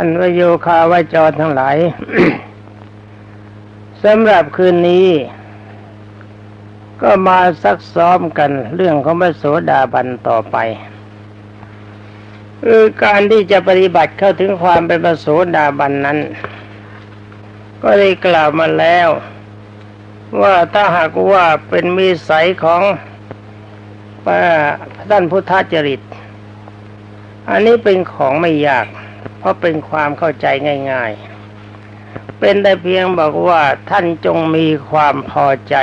ท่านวโยคาวาจรทั้งหลายสำหรับคืนนี้ ก็มาซักซ้อมกันเรื่องของพระโสดาบันต่อไปคือการที่จะปฏิบัติเข้าถึงความเป็นพระโสดาบันนั้น ก็ได้กล่าวมาแล้ว ว่าถ้าหากว่าเป็นมีสัยของท่านพุทธจริต อันนี้เป็นของไม่ยาก เพราะเป็นความเข้าใจง่าย ๆ เป็นแต่เพียงบอกว่าท่านจงมีความพอใจ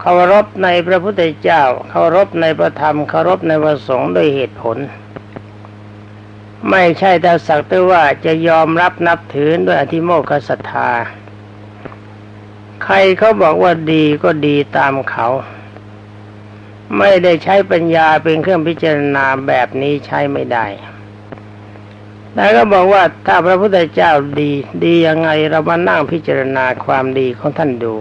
เคารพในพระพุทธเจ้าเคารพในพระธรรมเคารพในพระสงฆ์ด้วยเหตุผล ไม่ใช่แต่สักแต่ว่าจะยอมรับนับถือด้วยอธิโมกขศรัทธา ใครเขาบอกว่าดีก็ดีตามเขา ไม่ได้ใช้ปัญญาเป็นเครื่องพิจารณาแบบนี้ใช้ไม่ได้ แล้วก็บอกว่าถ้าพระพุทธเจ้าดี ดียังไงเรามานั่งพิจารณาความดีของท่านดู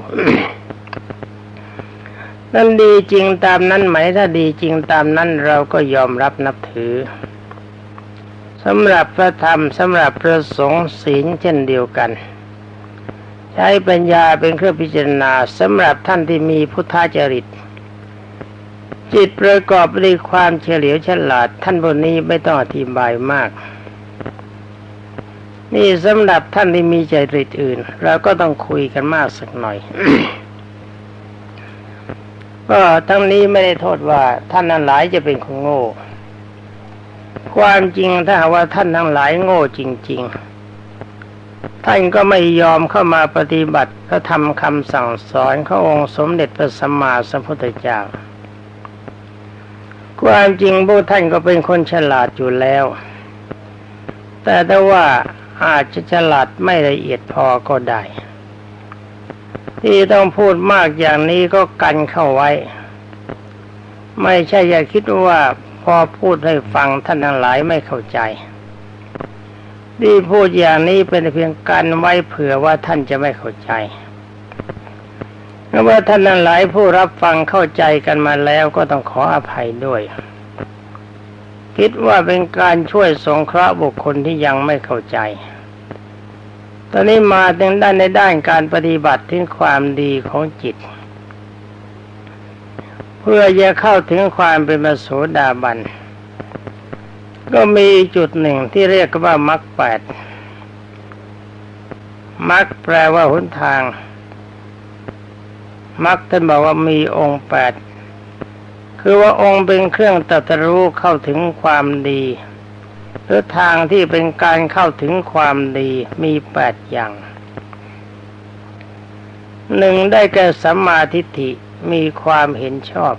นั่นดีจริงตามนั้นไหม ถ้าดีจริงตามนั้นเราก็ยอมรับนับถือสำหรับพระธรรมสำหรับพระสงฆ์ศีลเช่นเดียวกัน ใช้ปัญญาเป็นเครื่องพิจารณาสำหรับท่านที่มีพุทธจริต จิตประกอบด้วยความเฉลียวฉลาดท่านบนนี้ไม่ต้องอธิบายมาก นี่สำหรับท่านที่มีใจริตอื่นเราก็ต้องคุยกันมากสักหน่อย ก็ทั้งนี้ไม่ได้โทษว่าท่านนั้นหลายจะเป็นคนโง่ ความจริงถ้าว่าท่านทั้งหลายโง่จริง ๆท่านก็ไม่ยอมเข้ามาปฏิบัติพระธรรมคำสั่งสอนขององค์สมเด็จพระสัมมาสัมพุทธเจ้า ความจริงพวกท่านก็เป็นคนฉลาดอยู่แล้ว แต่ถ้าว่า อาจจะฉลาดไม่ละเอียดพอก็ได้ ที่ต้องพูดมากอย่างนี้ก็กันเข้าไว้ ไม่ใช่อย่าคิดว่าพอพูดให้ฟังท่านทั้งหลายไม่เข้าใจ ที่พูดอย่างนี้เป็นเพียงการไว้เผื่อว่าท่านจะไม่เข้าใจเพราะว่าท่านทั้งหลายผู้รับฟังเข้าใจกันมาแล้วก็ต้องขออภัยด้วย คิดว่าเป็นการช่วยสงเคราะห์บุคคลที่ยังไม่เข้าใจ ตอนนี้มาในด้านในด้านการปฏิบัติถึงความดีของจิต เพื่อจะเข้าถึงความเป็นมโสดาบัน ก็มีจุดหนึ่งที่เรียกว่ามรรคแปดมรรคแปลว่าหนทางมรรคท่านบอกว่ามีองค์แปด คือว่าองค์เป็นเครื่องตรัสรู้เข้าถึงความดี หรือทางที่เป็นการเข้าถึงความดีมีแปดอย่างหนึ่งได้แก่สัมมาทิฏฐิมีความเห็นชอบ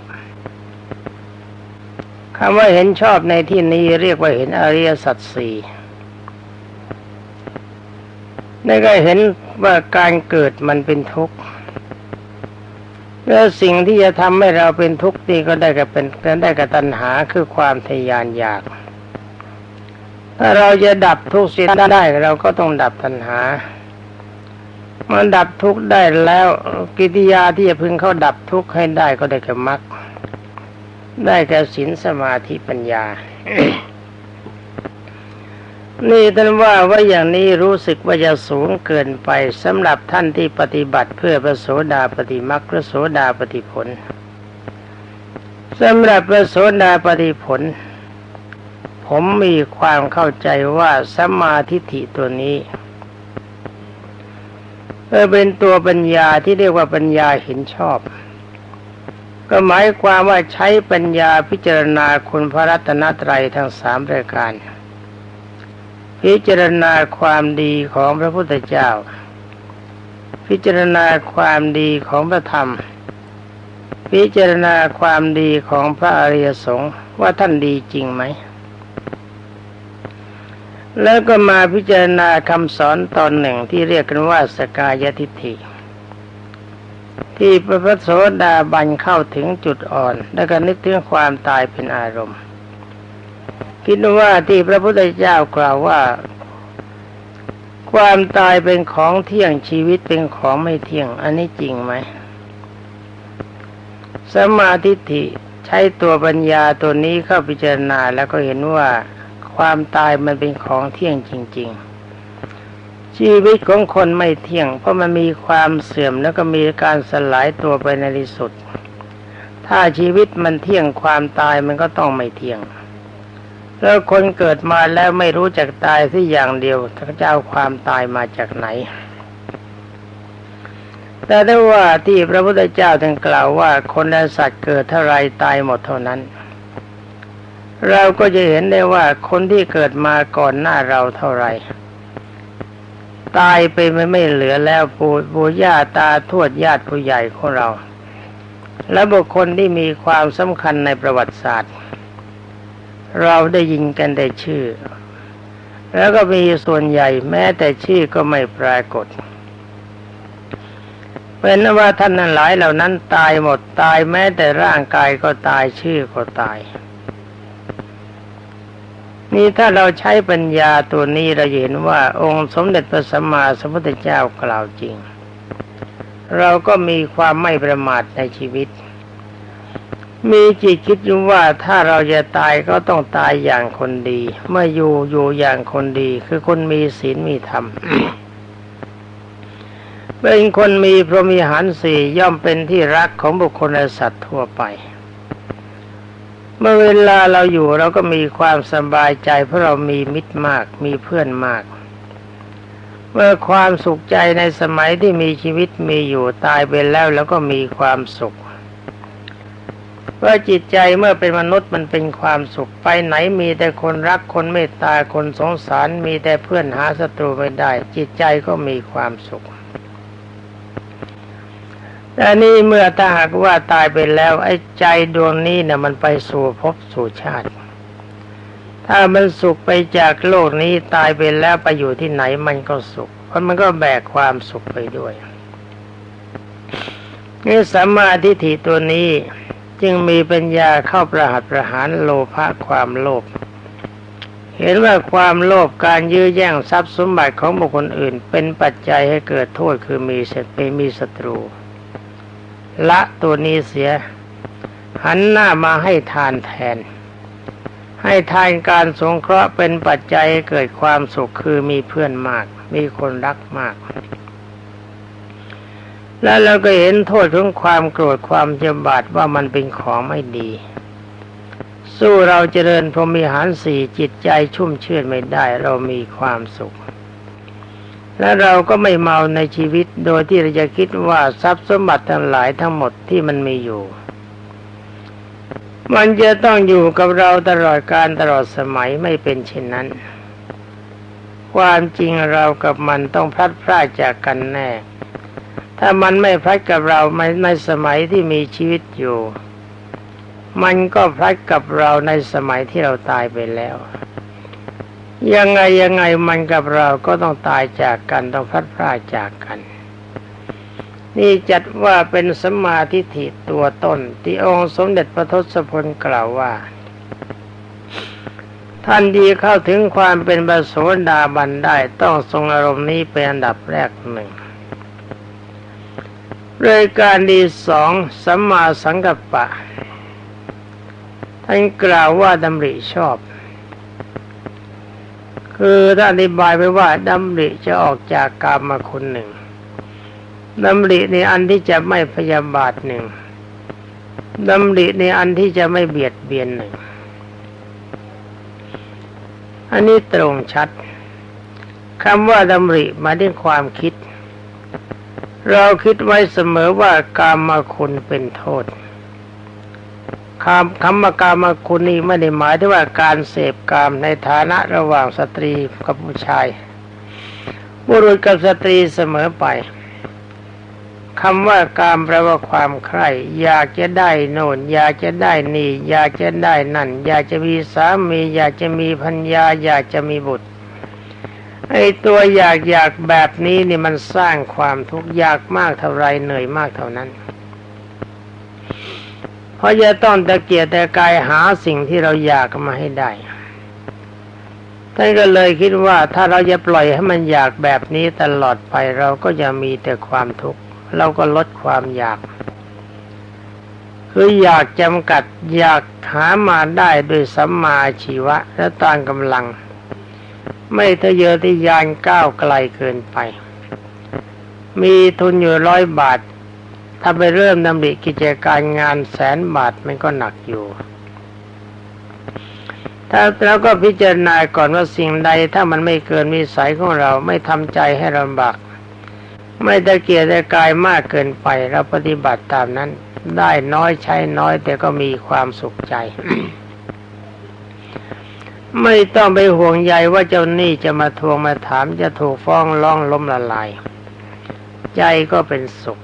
คำว่าเห็นชอบในที่นี้เรียกว่าเห็นอริยสัจสี่ได้ก็เห็นว่าการเกิดมันเป็นทุกข์ แล้วสิ่งที่จะทำให้เราเป็นทุกข์นี่ก็ได้กับเป็นได้กับตัณหาคือความทยานอยาก ถ้าเราจะดับทุกข์เสียได้เราก็ต้องดับตัณหามันดับทุกข์ได้แล้วกิริยาที่จะพึงเข้าดับทุกข์ให้ได้ก็ได้แก่มรรคได้แก่ศีลสมาธิปัญญา นี่ท่านว่าว่าอย่างนี้รู้สึกว่าจะสูงเกินไปสำหรับท่านที่ปฏิบัติเพื่อพระโสดาปฏิมรรคพระโสดาปฏิผลสำหรับพระโสดาปฏิผล ผมมีความเข้าใจว่าสัมมาทิฏฐิตัวนี้เออเป็นตัวปัญญาที่เรียกว่าปัญญาเห็นชอบ ก็หมายความว่าใช้ปัญญาพิจารณาคุณพระรัตนตรัยทั้งสามรายการ พิจารณาความดีของพระพุทธเจ้า พิจารณาความดีของพระธรรม พิจารณาความดีของพระอริยสงฆ์ว่าท่านดีจริงไหม แล้วก็มาพิจารณาคำสอนตอนหนึ่งที่เรียกกันว่าสกายทิฏฐิที่พระพุทธโสดาบันเข้าถึงจุดอ่อน แล้วก็นึกถึงความตายเป็นอารมณ์ คิดว่าที่พระพุทธเจ้ากล่าวว่า ความตายเป็นของเที่ยงชีวิตเป็นของไม่เที่ยง อันนี้จริงไหมสมาธิิใช้ตัวปัญญาตัวนี้เข้าพิจารณาแล้วก็เห็นว่าความตายมันเป็นของเที่ยงจริง ๆ ชีวิตของคนไม่เที่ยง เพราะมันมีความเสื่อมแล้วก็มีการสลายตัวไปในที่สุด ถ้าชีวิตมันเที่ยงความตายมันก็ต้องไม่เที่ยง แล้วคนเกิดมาแล้วไม่รู้จักตายที่อย่างเดียวจะเอาความตายมาจากไหน แต่ได้ว่าที่พระพุทธเจ้าท่านกล่าวว่าคนและสัตว์เกิดเท่าไรตายหมดเท่านั้น เราก็จะเห็นได้ว่าคนที่เกิดมาก่อนหน้าเราเท่าไรตายไปไม่ไม่เหลือแล้วปู่ปู่ย่าตาทวดญาติผู้ใหญ่ของเรา และบุคคลที่มีความสำคัญในประวัติศาสตร์ เราได้ยินกันแต่ชื่อ แล้วก็มีส่วนใหญ่แม้แต่ชื่อก็ไม่ปรากฏเป็นว่าท่านนั้นหลายเหล่านั้นตายหมดตายแม้แต่ร่างกายก็ตายชื่อก็ตาย นี่ถ้าเราใช้ปัญญาตัวนี้เราเห็นว่าองค์สมเด็จพระสัมมาสัมพุทธเจ้ากล่าวจริง เราก็มีความไม่ประมาทในชีวิต มีจิตคิดอยู่ว่าถ้าเราจะตายก็ต้องตายอย่างคนดี เมื่ออยู่อยู่อย่างคนดี คือคนมีศีลมีธรรมเป็นคนมีพรหมีหารสี่ย่อมเป็นที่รักของบุคคลและสัตว์ทั่วไป เมื่อเวลาเราอยู่เราก็มีความสบายใจ เพราะเรามีมิตรมากมีเพื่อนมาก เมื่อความสุขใจในสมัยที่มีชีวิตมีอยู่ตายไปแล้วแล้วก็มีความสุข ว่าจิตใจเมื่อเป็นมนุษย์มันเป็นความสุขไปไหนมีแต่คนรักคนเมตตาคนสงสารมีแต่เพื่อนหาศัตรูไม่ได้ จิตใจก็มีความสุขแต่นี่เมื่อถ้าหากว่าตายไปแล้ว ไอ้ใจดวงนี้เนะ่ะมันไปสู่ภพสู่ชาติ ถ้ามันสุขไปจากโลกนี้ตายไปแล้วไปอยู่ที่ไหนมันก็สุข เพราะมันก็แบกความสุขไปด้วยนี่สัมมาทิฏฐิตัวนี้ จึงมีปัญญาเข้าประหัตประหารโลภะความโลภเห็นว่าความโลภการยื้อแย่งทรัพย์สมบัติของบุคคลอื่น เป็นปัจจัยให้เกิดโทษคือมีเสตมีศัตรู ละตัวนี้เสีย หันหน้ามาให้ทานแทน ให้ทานการสงเคราะห์เป็นปัจจัยให้เกิดความสุขคือมีเพื่อนมาก มีคนรักมาก แล้วเราก็เห็นโทษของความโกรธความเจ็บบาดว่ามันเป็นของไม่ดี สู้เราเจริญพรหมีหารสี่จิตใจชุ่มชื่นไม่ได้ เรามีความสุข และเราก็ไม่เมาในชีวิตโดยที่เราจะคิดว่าทรัพย์สมบัติทั้งหลายทั้งหมดที่มันมีอยู่ มันจะต้องอยู่กับเราตลอดการตลอดสมัยไม่เป็นเช่นนั้น ความจริงเรากับมันต้องพลัดพรากจากกันแน่ ถ้ามันไม่พลัดกับเราในในสมัยที่มีชีวิตอยู่ มันก็พลัดกับเราในสมัยที่เราตายไปแล้ว ยังไงยังไงมันกับเราก็ต้องตายจากกันต้องพลัดพรากจากกัน นี่จัดว่าเป็นสมาธิฐิตัวต้น ที่องค์สมเด็จพระทศพลกล่าวว่าท่านดีเข้าถึงความเป็นบโสดาบันได้ต้องทรงอารมณ์นี้เป็นอันดับแรกหนึ่ง รายการดีสองสัมมาสังกัปปะ ท่านกล่าวว่าดำริชอบ คือท่านอธิบายไว้ว่าดำริจะออกจากกามมาคุณหนึ่งดำริในอันที่จะไม่พยาบาทหนึ่งดำริในอันที่จะไม่เบียดเบียนหนึ่ง อันนี้ตรงชัดคำว่าดำริมาด้วยความคิด เราคิดไว้เสมอว่ากามาคุณเป็นโทษคำคำว่ากามาคุณนี้ไม่ได้หมายถึงว่าการเสพกามในฐานะระหว่างสตรีกับผู้ชาย บุรุษกับสตรีเสมอไปคำว่ากามแปลว่าความใคร่อยากจะได้โน่นอยากจะได้นี่ อยากจะได้นั่น อยากจะมีสามี อยากจะมีพัญญา อยากจะมีบุตร ไอ้ตัวอยากอยากแบบนี้นี่มันสร้างความทุกข์ยากมากเท่าไรเหนื่อยมากเท่านั้น เพราะจะต้องตะเกียกแต่กายหาสิ่งที่เราอยากมาให้ได้ท่านก็เลยคิดว่าถ้าเราจะปล่อยให้มันอยากแบบนี้ตลอดไปเราก็จะมีแต่ความทุกข์เราก็ลดความอยาก คืออยากจำกัดอยากหามาได้ด้วยสัมมาชีวะและตามกำลัง ไม่ทะเยอทะยานก้าวไกลเกินไป มีทุนอยู่ร้อยบาท ถ้าไปเริ่มดำริกิจการงานแสนบาทมันก็หนักอยู่ถ้าแล้วก็พิจารณาก่อนว่าสิ่งใดถ้ามันไม่เกินมีสายของเราไม่ทำใจให้ลำบาก ไม่ตะเกียรตะกายมากเกินไปเราปฏิบัติตามนั้น ได้น้อยใช้น้อยแต่ก็มีความสุขใจ ไม่ต้องไปห่วงใยว่าเจ้าหนี้จะมาทวงมาถามจะถูกฟ้องร้องล้มละลาย ใจก็เป็นสุข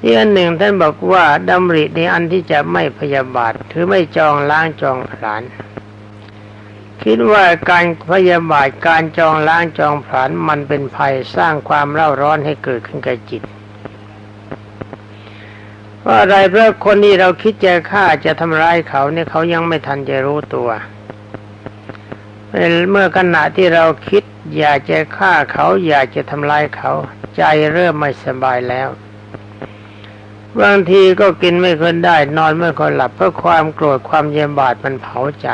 ที่อันหนึ่งท่านบอกว่าดำริในอันที่จะไม่พยาบาทถือไม่จองล้างจองผลาญคิดว่าการพยาบาทการจองล้างจองผลาญมันเป็นภัยสร้างความเร่าร้อนให้เกิดขึ้นกับจิต เพราะอะไรเพราะคนที่เราคิดจะฆ่าจะทำร้ายเขาเนี่ยเขายังไม่ทันจะรู้ตัวเมื่อขณะที่เราคิด อยากจะฆ่าเขา อยากจะทำลายเขา ใจเริ่มไม่สบายแล้วบางทีก็กินไม่ค่อยได้ นอนไม่ค่อยหลับเพราะความโกรธความเยียบาดมันเผาใจ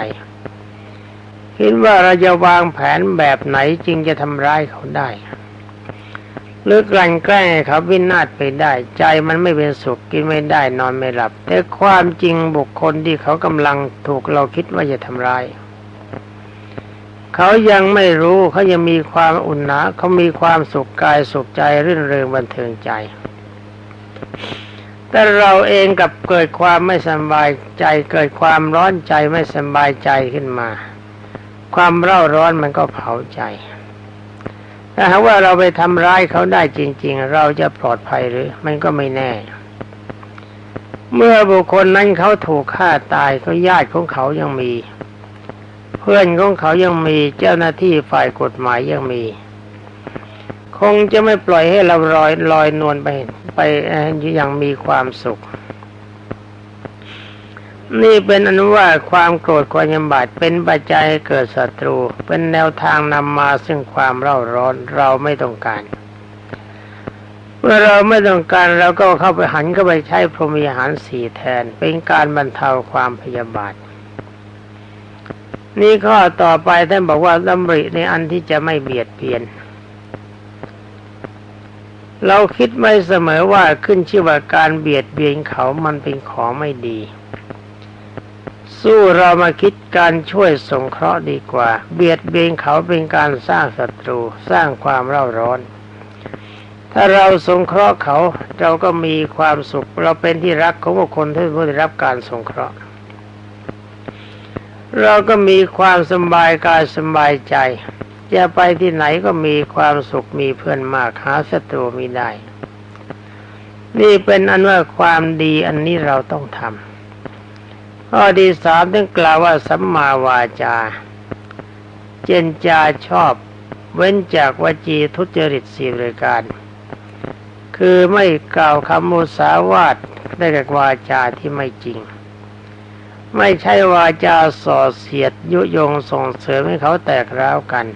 คิดว่าเราจะวางแผนแบบไหนจึงจะทำร้ายเขาได้ หรือกลั่นแกล้งเขาวินาศไปได้ ใจมันไม่เป็นสุขกินไม่ได้นอนไม่หลับ แต่ความจริงบุคคลที่เขากำลังถูกเราคิดว่าจะทำร้ายเขายังไม่รู้เขายังมีความอุ่นหนาเขามีความสุขกายสุขใจรื่นเริงบันเทิงใจ แต่เราเองกับเกิดความไม่สบายใจ เกิดความร้อนใจไม่สบายใจขึ้นมา ความเร่าร้อนมันก็เผาใจ ถ้าหากว่าเราไปทำร้ายเขาได้จริง ๆ เราจะปลอดภัยหรือ มันก็ไม่แน่ เมื่อบุคคลนั้นเขาถูกฆ่าตายเขาญาติของเขายังมี เพื่อนของเขายังมีเจ้าหน้าที่ฝ่ายกฎหมายยังมี คงจะไม่ปล่อยให้เราลอยลอยนวลไปไปอย่างมีความสุข นี่เป็นอนุว่าความโกรธความยำบาดเป็นปัจจัยให้เกิดศัตรู เป็นแนวทางนำมาซึ่งความเร่าร้อนเราไม่ต้องการเมื่อเราไม่ต้องการเราก็เข้าไปหันเข้าไปใช้พรหมีหารสี่แทน เป็นการบรรเทาความพยาบาท นี่ข้อต่อไปท่านบอกว่าดำริในอันที่จะไม่เบียดเบียน เราคิดไม่เสมอว่าขึ้นชื่อว่าการเบียดเบียนเขามันเป็นของไม่ดี สู้เรามาคิดการช่วยสงเคราะห์ดีกว่า เบียดเบียนเขาเป็นการสร้างศัตรูสร้างความเร่าร้อน ถ้าเราสงเคราะห์เขาเราก็มีความสุข เราเป็นที่รักของคนที่ผู้ได้รับการสงเคราะห์ เราก็มีความสบายกายสบายใจ จะไปที่ไหนก็มีความสุขมีเพื่อนมากหาศัตรูมีได้ นี่เป็นอันว่าความดีอันนี้เราต้องทำ ข้อดีสามต้องกล่าวว่าสัมมาวาจา เจนจาชอบ เว้นจากวจีทุจริตสี่รายการ คือไม่กล่าวคำมุสาวาทได้กับวาจาที่ไม่จริง ไม่ใช่วาจาส่อเสียดยุยงส่งเสริมให้เขาแตกร้าวกัน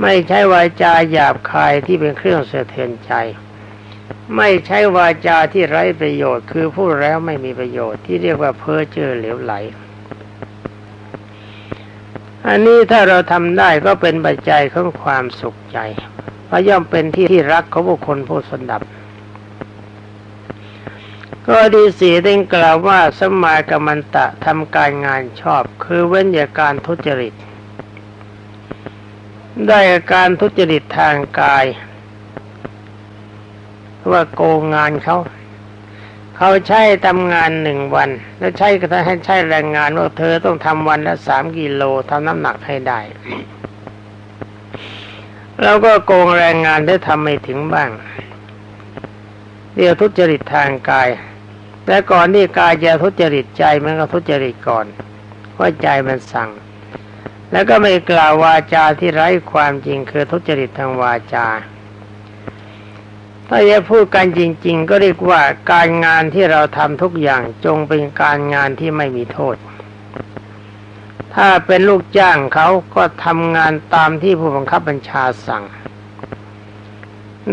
ไม่ใช่วาจาหยาบคายที่เป็นเครื่องเสียรใจ ไม่ใช่วาจาที่ไร้ประโยชน์ คือพูดแล้วไม่มีประโยชน์ที่เรียกว่าเพ้อเจ้อเหลวไหล อันนี้ถ้าเราทำได้ก็เป็นปัจจัยของความสุขใจเพราะย่อมเป็นที่ที่รักของบุคคลผู้สนับ ก็ดีสีได้กล่าวว่าสมากรรมันตะทำการงานชอบ คือเว้นจากการทุจริต ได้การทุจริตทางกาย ว่าโกงงานเขา เขาใช้ทำงานหนึ่งวัน แล้วใช้ก็ให้ใช้แรงงานว่าเธอต้องทำวันละสามกิโลทำน้ำหนักให้ได้เราก็โกงแรงงานได้ทำไม่ถึงบ้าง เดี๋ยวทุจริตทางกาย แต่ก่อนที่กายจะทุจริตใจมันก็ทุจริตก่อนเพราะใจมันสั่งแล้วก็ไม่กล่าววาจาที่ไร้ความจริงคือทุจริตทางวาจา ถ้าจะพูดกันจริง ๆ ก็เรียกว่าการงานที่เราทำทุกอย่างจงเป็นการงานที่ไม่มีโทษ ถ้าเป็นลูกจ้างเขาก็ทำงานตามที่ผู้บังคับบัญชาสั่ง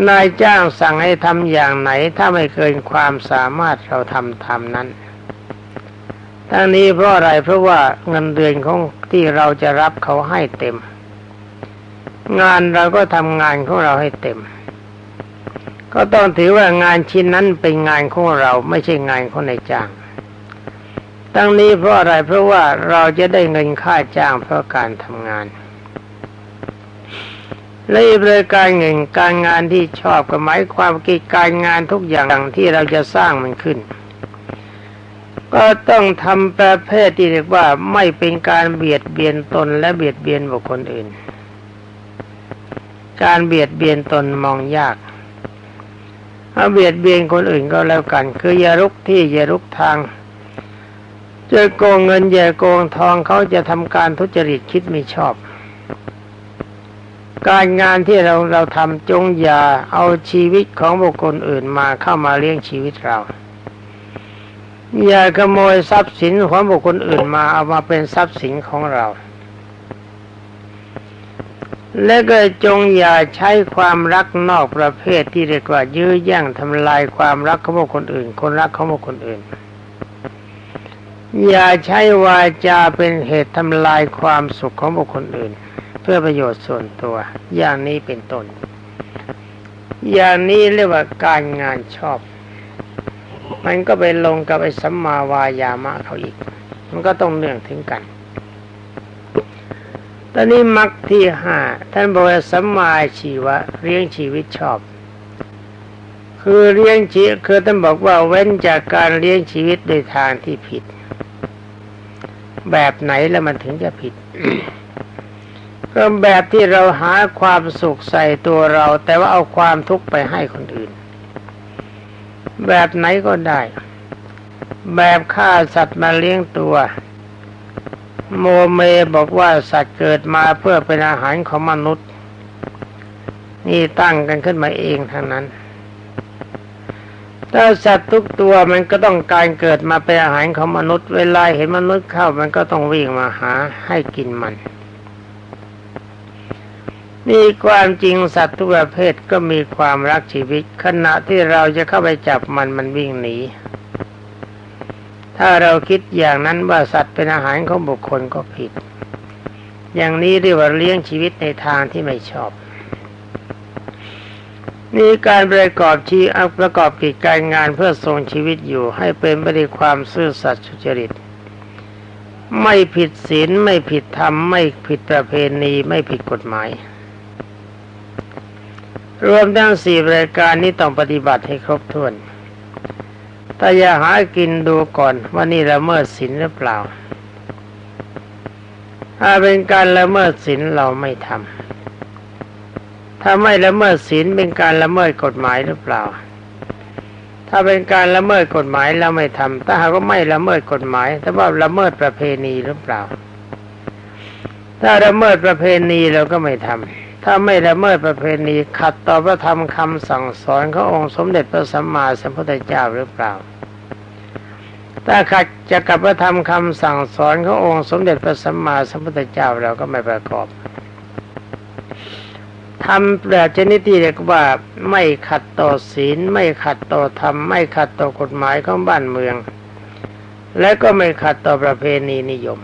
นายจ้างสั่งให้ทำอย่างไหน ถ้าไม่เกินความสามารถเราทำทำนั้นทั้งนี้เพราะอะไรเพราะว่าเงินเดือนของที่เราจะรับเขาให้เต็ม งานเราก็ทำงานของเราให้เต็ม ก็ต้องถือว่างานชิ้นนั้นเป็นงานของเราไม่ใช่งานของนายจ้างทั้งนี้เพราะอะไรเพราะว่าเราจะได้เงินค่าจ้างเพราะการทำงานและอีกรายการเงินการงานที่ชอบก็หมายความกิจการงานทุกอย่างที่เราจะสร้างมันขึ้น ก็ต้องทำประเภทที่เรียกว่าไม่เป็นการเบียดเบียนตนและเบียดเบียนบุคคลอื่น การเบียดเบียนตนมองยาก ถ้าเบียดเบียนคนอื่นก็แล้วกัน คืออย่ารุกที่อย่ารุกทางจะโกงเงินอย่าโกงทองเขาจะทำการทุจริตคิดไม่ชอบ การงานที่เราเราทำจงอย่าเอาชีวิตของบุคคลอื่นมาเข้ามาเลี้ยงชีวิตเรา อย่าขโมยทรัพย์สินของบุคคลอื่นมาเอามาเป็นทรัพย์สินของเรา และก็จงอย่าใช้ความรักนอกประเภทที่เรียกว่ายื้อแย่งทำลายความรักของคคลอื่น คนรักของคคลอื่น อย่าใช้วาจาเป็นเหตุทำลายความสุขของบุคคลอื่น เพื่อประโยชน์ส่วนตัว อย่างนี้เป็นต้น อย่างนี้เรียกว่าการงานชอบ มันก็ไปลงกับไอ้สัมมาวายามะเขาอีก มันก็ต้องเนื่องถึงกัน ตอนนี้มรรคที่ห้าท่านบอกว่าสัมมาชีวะเลี้ยงชีวิตชอบ คือเลี้ยงชีคือท่านบอกว่าเว้นจากการเลี้ยงชีวิตโดยทางที่ผิด แบบไหนแล้วมันถึงจะผิด ก็แบบที่เราหาความสุขใส่ตัวเรา แต่ว่าเอาความทุกข์ไปให้คนอื่น แบบไหนก็ได้ แบบฆ่าสัตว์มาเลี้ยงตัว โมเมบอกว่าสัตว์เกิดมาเพื่อเป็นอาหารของมนุษย์ นี่ตั้งกันขึ้นมาเองทั้งนั้นถ้าสัตว์ทุกตัวมันก็ต้องการเกิดมาเป็นอาหารของมนุษย์ เวลาเห็นมนุษย์เข้ามันก็ต้องวิ่งมาหาให้กินมันนี่ความจริงสัตว์ทุกประเภทก็มีความรักชีวิต ขณะที่เราจะเข้าไปจับมันมันวิ่งหนี ถ้าเราคิดอย่างนั้นว่าสัตว์เป็นอาหารของบุคคลก็ผิด อย่างนี้เรียกว่าเลี้ยงชีวิตในทางที่ไม่ชอบ นี่การประกอบชีประกอบกิจการงานเพื่อทรงชีวิตอยู่ให้เป็นไปด้วยความซื่อสัตย์สุจริต ไม่ผิดศีลไม่ผิดธรรมไม่ผิดประเพณีไม่ผิดกฎหมาย รวมทั้งสี่รายการนี้ต้องปฏิบัติให้ครบถ้วน แต่อย่าหากินดูก่อนว่านี่ละเมิดศีลหรือเปล่า ถ้าเป็นการละเมิดศีลเราไม่ทำถ้าไม่ละเมิดศีลเป็นการละเมิดกฎหมายหรือเปล่า ถ้าเป็นการละเมิดกฎหมายเราไม่ทำถ้าหากว่าไม่ละเมิดกฎหมาย แต่ว่าละเมิดประเพณีหรือเปล่า ถ้าละเมิดประเพณีเราก็ไม่ทำ ถ้าไม่ละเมิดประเพณีขัดต่อพระธรรมคำสั่งสอนขององค์สมเด็จพระสัมมาสัมพุทธเจ้าหรือเปล่า ถ้าขัดจะกับพระธรรมคำสั่งสอนขององค์สมเด็จพระสัมมาสัมพุทธเจ้าเราก็ไม่ประกอบทำแบบชนิดที่เรียกว่าไม่ขัดต่อศีล ไม่ขัดต่อธรรม ไม่ขัดต่อกฎหมายของบ้านเมือง และก็ไม่ขัดต่อประเพณีนิยม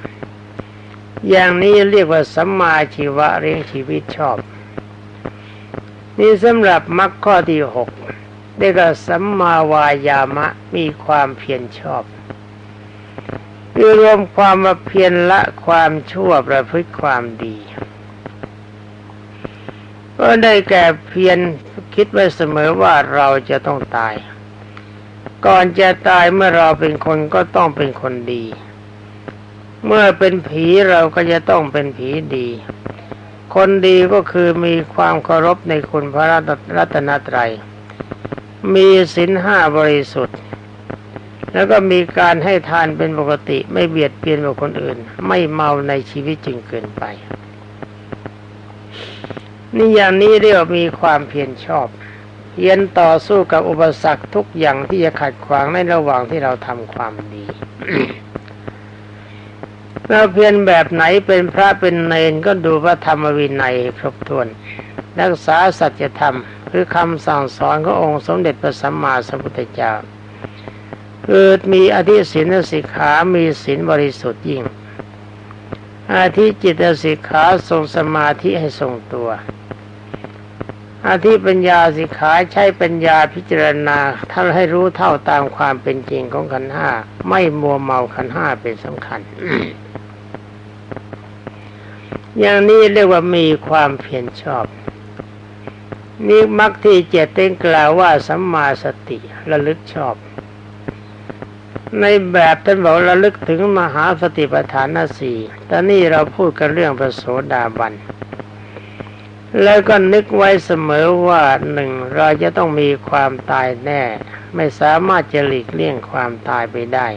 อย่างนี้เรียกว่าสัมมาชีวะเรียงชีวิตชอบ นี่สำหรับมรรคข้อที่หกเรียกว่าสัมมาวายามะมีความเพียรชอบคือรวมความมาเพียรละความชั่วประพฤติความดีก็ได้แก่เพียรคิดไว้เสมอว่าเราจะต้องตาย ก่อนจะตายเมื่อเราเป็นคนก็ต้องเป็นคนดี เมื่อเป็นผีเราก็จะต้องเป็นผีดี คนดีก็คือมีความเคารพในคุณพระรัตนตรัย มีศีลห้าบริสุทธิ์ แล้วก็มีการให้ทานเป็นปกติไม่เบียดเบียนบุคคลอื่น ไม่เมาในชีวิตจึงเกินไป นี่อย่างนี้เรียกมีความเพียรชอบเพียรต่อสู้กับอุปสรรคทุกอย่างที่จะขัดขวางในระหว่างที่เราทำความดี เราเพียรแบบไหนเป็นพระเป็นเนนก็ดูพระธรรมวินัยครบถ้วน รักษาสัจธรรมคือคำสั่งสอนขององค์สมเด็จพระสัมมาสัมพุทธเจ้าคือมีอธิศีลสิกขามีศีลบริสุทธิ์ยิ่ง อาธิจิตสิกขาทรงสมาธิให้ทรงตัว อาธิปัญญาสิกขาใช้ปัญญาพิจารณาท่านให้รู้เท่าตามความเป็นจริงของขันห้า ไม่มัวเมาขันห้าเป็นสำคัญ อย่างนี้เรียกว่ามีความเพียรชอบนี่มักที่เจ็ดเต็งกล่าวว่าสัมมาสติระลึกชอบ ในแบบท่านบอกระลึกถึงมหาสติปัฏฐานสี่แต่นี่เราพูดกันเรื่องพระโสดาบัน แล้วก็นึกไว้เสมอว่าหนึ่งเราจะต้องมีความตายแน่ ไม่สามารถจะหลีกเลี่ยงความตายไปได้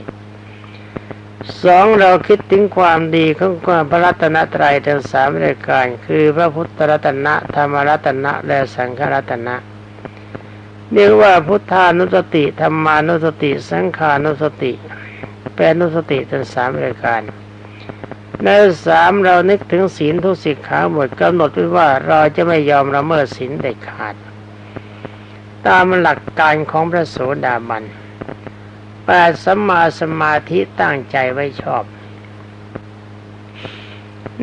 สองเราคิดถึงความดีของความพระรัตนตรัยทั้งสามรายการ คือพระพุทธรัตนะธรรมรัตนะ และสังฆรัตนะเรียกว่าพุทธานุสติธรรมานุสติ สังขานุสติแปลนุสติทั้งสามรายการในสามเรานึกถึงศีลทุสิกขาบทกำหนดไว้ว่าเราจะไม่ยอมละเมิดศีลเด็ดขาด ตามหลักการของพระโสดาบัน แปดสัมมาสมาธิตั้งใจไว้ชอบ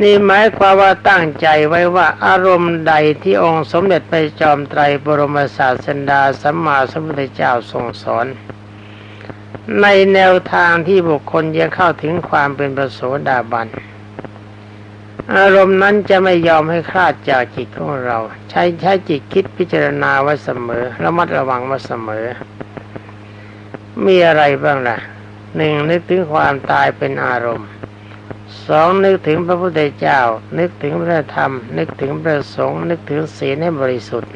นี่หมายความว่าตั้งใจไว้ว่าอารมณ์ใดที่องค์สมเด็จไปจอมไตรบรมศาสดาสัมมาสัมพุทธเจ้าทรงสอนในแนวทางที่บุคคลจะเข้าถึงความเป็นประโสดาบัน อารมณ์นั้นจะไม่ยอมให้คลาดจากจิตของเรา ใช้ใช้จิตคิดพิจารณาไว้เสมอระมัดระวังไว้เสมอ มีอะไรบ้างล่ะหนึ่งนึกถึงความตายเป็นอารมณ์สองนึกถึงพระพุทธเจ้า นึกถึงพระธรรม นึกถึงพระสงฆ์นึกถึงศีลให้บริสุทธิ์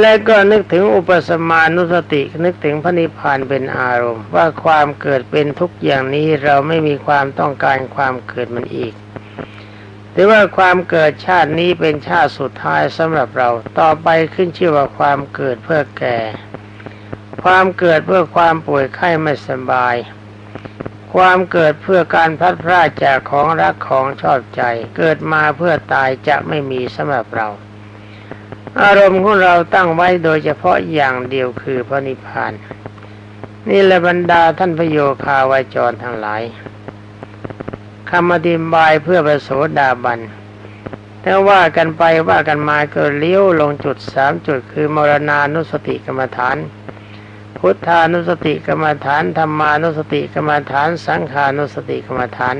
และก็นึกถึงอุปสมานุสติ นึกถึงพระนิพพานเป็นอารมณ์ ว่าความเกิดเป็นทุกอย่างนี้เราไม่มีความต้องการความเกิดมันอีกหรือว่าความเกิดชาตินี้เป็นชาติสุดท้ายสำหรับเรา ต่อไปขึ้นชื่อว่าความเกิดเพื่อแก่ ความเกิดเพื่อความป่วยไข้ไม่สบาย ความเกิดเพื่อการพัดพลาดจากของรักของชอบใจ เกิดมาเพื่อตายจะไม่มีสำหรับเรา อารมณ์ของเราตั้งไว้โดยเฉพาะอย่างเดียวคือพระนิพพาน นี่แหละบรรดาท่านพโยคาวาจรทั้งหลายคำอธิบายเพื่อประโสดาบันถ้าว่ากันไปว่ากันมาเกิดเลี้ยวลงจุดสามจุดคือมรณานุสติกรรมฐาน พุทธานุสติกรรมฐานธรรมานุสติกรรมฐาน สังขานุสติกรรมฐาน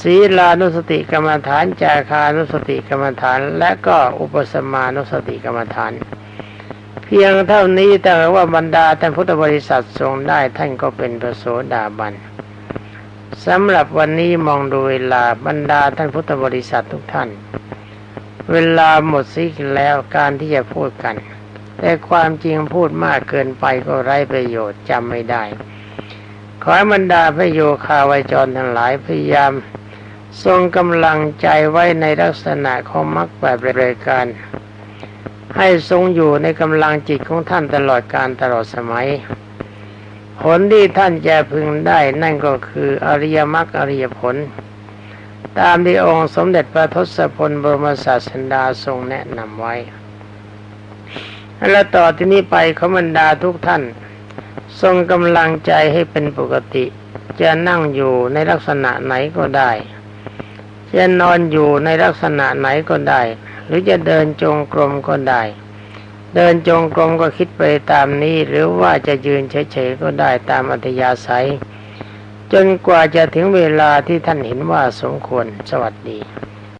ศีลานุสติกรรมฐานจาคานุสติกรรมฐาน และก็อุปสมานุสติกรรมฐาน เพียงเท่านี้แต่ว่าบรรดาท่านพุทธบริษัททรงได้ท่านก็เป็นพระโสดาบันสำหรับวันนี้มองดูเวลาบรรดาท่านพุทธบริษัททุกท่าน เวลาหมดสิ้นแล้วการที่จะพูดกัน แต่ความจริงพูดมากเกินไปก็ไร้ประโยชน์จำไม่ได้ ขอให้บรรดาพระโยคาวาจรทั้งหลายพยายาม ทรงกำลังใจไว้ในลักษณะของมรรคแบบรายการ ให้ทรงอยู่ในกำลังจิตของท่านตลอดการตลอดสมัย ผลที่ท่านจะพึงได้นั่นก็คืออริยมรรคอริยผล ตามที่องค์สมเด็จพระทศพลบรมศาสดาทรงแนะนำไว้ และต่อที่นี้ไปขบรรดาทุกท่าน ทรงกำลังใจให้เป็นปกติ จะนั่งอยู่ในลักษณะไหนก็ได้ จะนอนอยู่ในลักษณะไหนก็ได้ หรือจะเดินจงกรมก็ได้ เดินจงกรมก็คิดไปตามนี้ หรือว่าจะยืนเฉยๆก็ได้ตามอัธยาศัย จนกว่าจะถึงเวลาที่ท่านเห็นว่าสมควรสวัสดี